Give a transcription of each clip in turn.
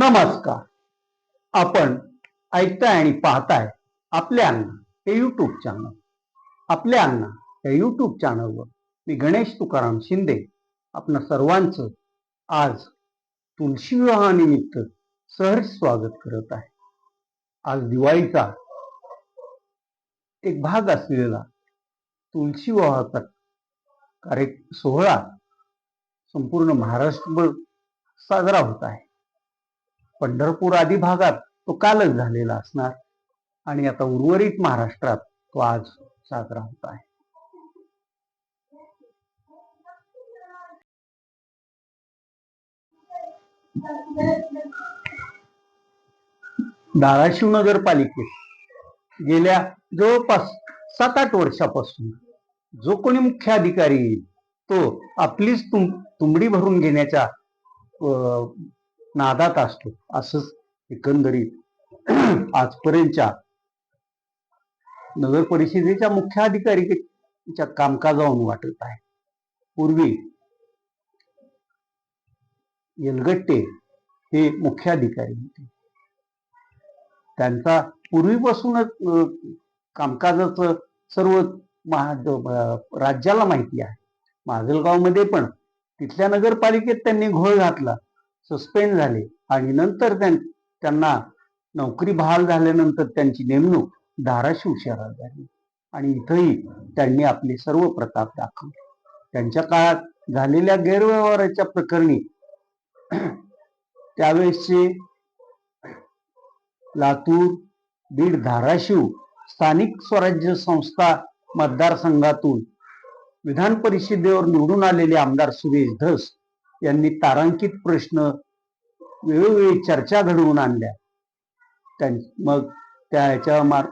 नमस्कार. आपण ऐकताय आणि पाहताय आपले अण्णा हे युट्यूब चॅनल आपले अण्णा या युट्यूब चॅनलवर मी गणेश तुकाराम शिंदे. आपणा सर्वांचं आज तुळशी विवाहानिमित्त सहर्ष स्वागत करत आहे. आज दिवाळीचा एक भाग असलेला तुळशी विवाहाचा कार्य सोहळा संपूर्ण महाराष्ट्रभर साजरा होत आहे. पंढरपूर आदी भागात तो कालच झालेला असणार. आणि आता उर्वरित महाराष्ट्रात तो आज साजरा होत आहे. धाराशिव नगरपालिकेत गेल्या जवळपास सात आठ वर्षापासून जो कोणी मुख्य अधिकारी येईल तो आपलीच तुम तुंबडी भरून घेण्याच्या अं, नादात असतो. असंच एकंदरीत आजपर्यंतच्या नगर परिषदेच्या मुख्य अधिकारीच्या कामकाजावरून वाटत आहे. पूर्वी येलगट्टे हे मुख्य अधिकारी होते. त्यांचा पूर्वीपासूनच कामकाजाचं सर्व महा राज्याला माहिती आहे. माजलगावमध्ये पण तिथल्या नगरपालिकेत त्यांनी घोळ घातला. सस्पेंड झाले. आणि नंतर त्यां- त्यांना नोकरी बहाल झाल्यानंतर त्यांची नेमणूक धाराशिव शहरात झाली. आणि इथंही त्यांनी आपले सर्व प्रताप दाखवले. त्यांच्या काळात झालेल्या गैरव्यवहाराच्या प्रकरणी त्यावेळेसचे लातूर बीड धाराशिव स्थानिक स्वराज्य संस्था मतदारसंघातून विधान परिषदेवर निवडून आलेले आमदार सुरेश धस यांनी तारांकित प्रश्न वेळोवेळी चर्चा घडवून आणल्या. त्यां मग त्या ह्याच्या मार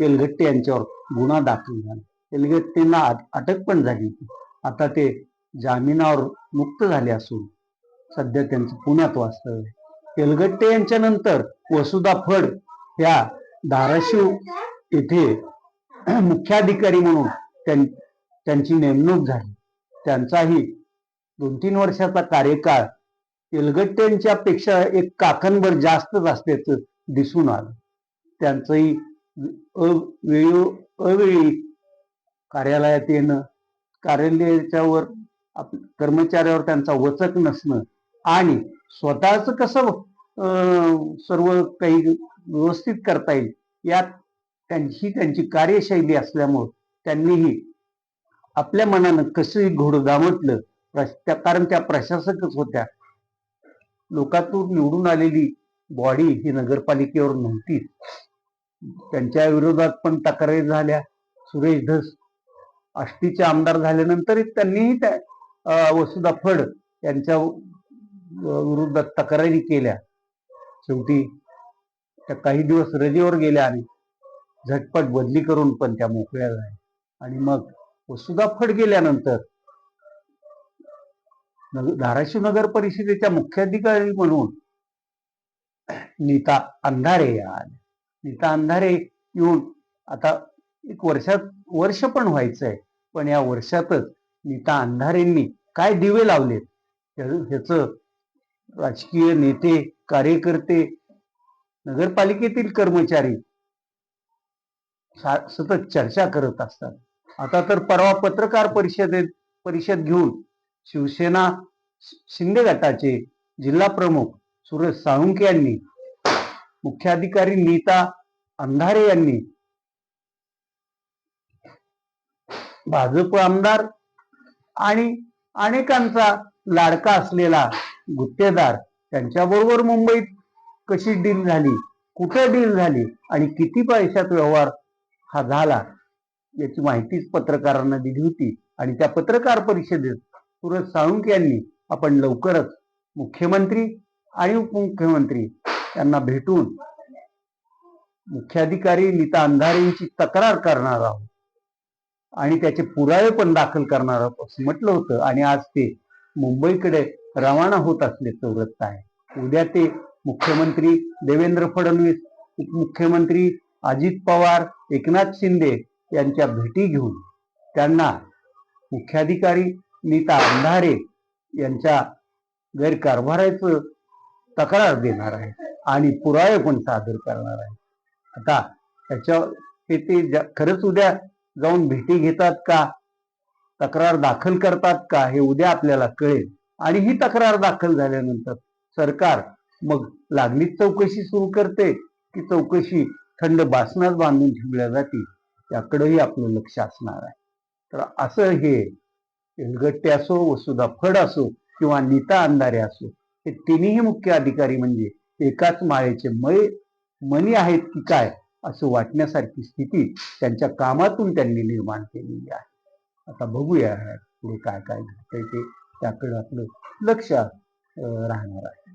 तेलगट्टे यांच्यावर गुन्हा दाखल झाला. तेलगट्टेंना अटक पण झाली होती. आता ते जामिनावर मुक्त झाले असून सध्या त्यांचं पुण्यात वास्तव्य आहे. तेलगट्टे यांच्या नंतर वसुधा फड ह्या धाराशिव येथे मुख्याधिकारी म्हणून त्यां- त्यांची नेमणूक झाली. त्यांचाही दोन तीन वर्षाचा कार्यकाळ तेलगट्ट्यांच्या पेक्षा एक काकणभर जास्तच असल्याचं दिसून आलं. त्यांचंही अवेळी अवेळी कार्यालयात येणं कार्यालयाच्यावर आप- कर्मचाऱ्यावर त्यांचा वचक नसणं आणि स्वतःच कसं अं, सर्व काही व्यवस्थित करता येईल यात त्यांची त्यांची कार्यशैली असल्यामुळं त्यांनीही आपल्या मनानं कसंही घोडं दामटलं त्या- कारण त्या प्रशासकच होत्या. लोकातून निवडून आलेली बॉडी ही नगरपालिकेवर नव्हती. त्यांच्या विरोधात पण तक्रारी झाल्या. सुरेश धस आष्टीचे आमदार झाल्यानंतर त्यांनीही त्या वसुधा फड यांच्या विरोधात तक्रारी केल्या. शेवटी त्या काही दिवस रजेवर गेल्या आणि झटपट बदली करून पण त्या मोकळ्या झाल्या. आणि मग वसुधा फड गेल्यानंतर धाराशिव नगर परिषदेच्या मुख्याधिकारी म्हणून नीता अंधारे या नीता अंधारे येऊन आता एक वर्षात वर्ष पण व्हायचंय पण या वर्षातच नीता अंधारेंनी काय दिवे लावलेत? ह्याच राजकीय नेते कार्यकर्ते नगरपालिकेतील कर्मचारी सतत चर्चा करत असतात. आता तर परवा पत्रकार परिषदेत परिषद घेऊन शिवसेना शिंदे गटाचे जिल्हा प्रमुख सुरेश साळुंके यांनी मुख्याधिकारी नीता अंधारे यांनी भाजप आमदार आणि अनेकांचा लाडका असलेला गुत्तेदार त्यांच्याबरोबर मुंबईत कशी डील झाली कुठे डील झाली आणि किती पैशात व्यवहार हा झाला याची माहितीच पत्रकारांना दिली होती आणि त्या पत्रकार परिषदेत सुरज साळुंक यांनी आपण लवकरच मुख्यमंत्री आणि उपमुख्यमंत्री यांना भेटून मुख्याधिकारी नीता अंधारेंची तक्रार करणार आहोत. आणि त्याचे पुरावे पण दाखल करणार आहोत असं म्हटलं होतं. आणि आज ते मुंबईकडे रवाना होत असल्याचं वृत्त आहे. उद्या ते मुख्यमंत्री देवेंद्र फडणवीस उपमुख्यमंत्री अजित पवार एकनाथ शिंदे यांच्या भेटी घेऊन त्यांना मुख्याधिकारी नीता अंधारे यांच्या गैरकारभाराचं तक्रार देणार आहे आणि पुरावे पण सादर करणार आहे. आता त्याच्या हे ते ज्या- खरंच उद्या जाऊन भेटी घेतात का? तक्रार दाखल करतात का? हे उद्या आपल्याला कळेल. आणि ही तक्रार दाखल झाल्यानंतर सरकार मग लागलीच चौकशी सुरू करते की चौकशी थंड बासनात बांधून ठेवल्या जातील याकडेही आपलं लक्ष असणार आहे. तर असं हे एलगट्टे असो वसुधा फड असो किंवा नीता अंधारे असो हे तिन्ही मुख्य अधिकारी म्हणजे एकाच माळेचे मय मनी आहेत की काय असं वाटण्यासारखी स्थिती त्यांच्या कामातून त्यांनी निर्माण केलेली आहे. आता बघूया पुढे काय काय घडतंय ते त्याकडे आपलं लक्ष राहणार आहे.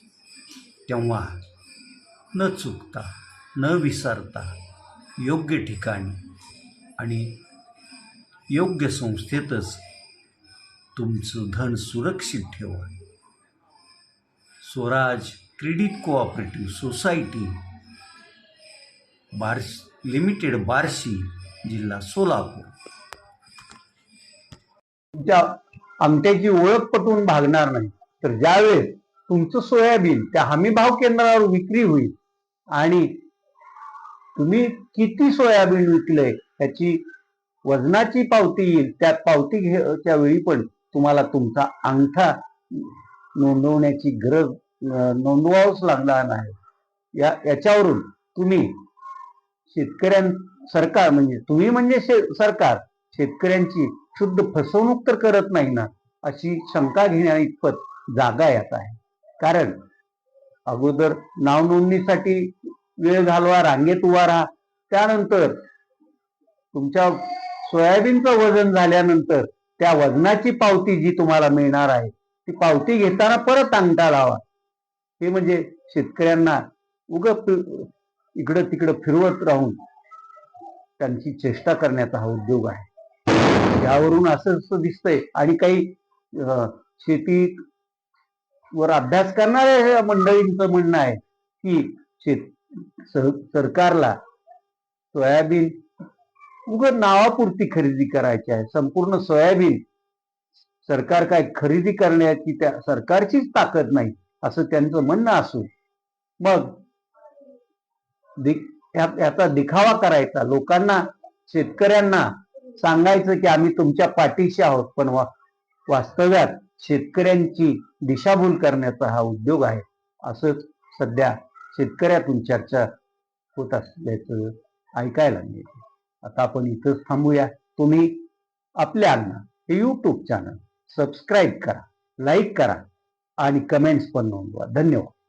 तेव्हा न चुकता न विसरता योग्य ठिकाणी आणि योग्य संस्थेतच तुमचं धन सुरक्षित ठेवा. स्वराज क्रेडिट कोऑपरेटिव्ह सोसायटी बार्श लिमिटेड बार्शी जिल्हा सोलापूर. तुमच्या आमट्याची ओळख पटवून भागणार नाही. तर ज्यावेळेस तुमचं सोयाबीन त्या हमी भाव केंद्रावर विक्री होईल. आणि तुम्ही किती सोयाबीन विकलंय त्याची वजनाची पावती येईल त्या पावती घेच्या वेळी पण तुम्हाला तुमचा अंगठा नोंदवण्याची गरज नोंदवावंच लागणार नाही. या याच्यावरून तुम्ही शेतकऱ्यां सरकार म्हणजे तुम्ही म्हणजे शे- सरकार शेतकऱ्यांची शुद्ध फसवणूक तर करत नाही ना अशी शंका घेण्या इतपत जागा येत आहे. कारण अगोदर नाव नोंदणीसाठी वेळ घालवा रांगेत उभा राहा. त्यानंतर तुमच्या सोयाबीनचं वजन झाल्यानंतर त्या वजनाची पावती जी तुम्हाला मिळणार आहे ती पावती घेताना परत अंगठा लावा. हे म्हणजे शेतकऱ्यांना उग इकडं तिकडं फिरवत राहून त्यांची चेष्टा करण्याचा हा उद्योग आहे. यावरून असं असं दिसतंय. आणि काही शेतीत शेती वर अभ्यास करणाऱ्या हे मंडळींचं म्हणणं आहे की शेत सरकारला सोयाबीन उग नावापुरती खरेदी करायची आहे. संपूर्ण सोयाबीन सरकार काय खरेदी करण्याची त्या सरकारचीच ताकद नाही असं त्यांचं म्हणणं असू मग याचा दिखावा करायचा. लोकांना शेतकऱ्यांना सांगायचं की आम्ही तुमच्या पाठीशी आहोत पण वा वास्तव्यात शेतकऱ्यांची दिशाभूल करण्याचा हा उद्योग आहे. असंच सध्या शेतकऱ्यातून चर्चा होत असल्याचं ऐकायला मिळते. आता आपण इथंच थांबूया. तुम्ही आपल्या हे यूट्यूब चॅनल सबस्क्राईब करा लाईक करा आणि कमेंट्स पण नोंदवा. धन्यवाद.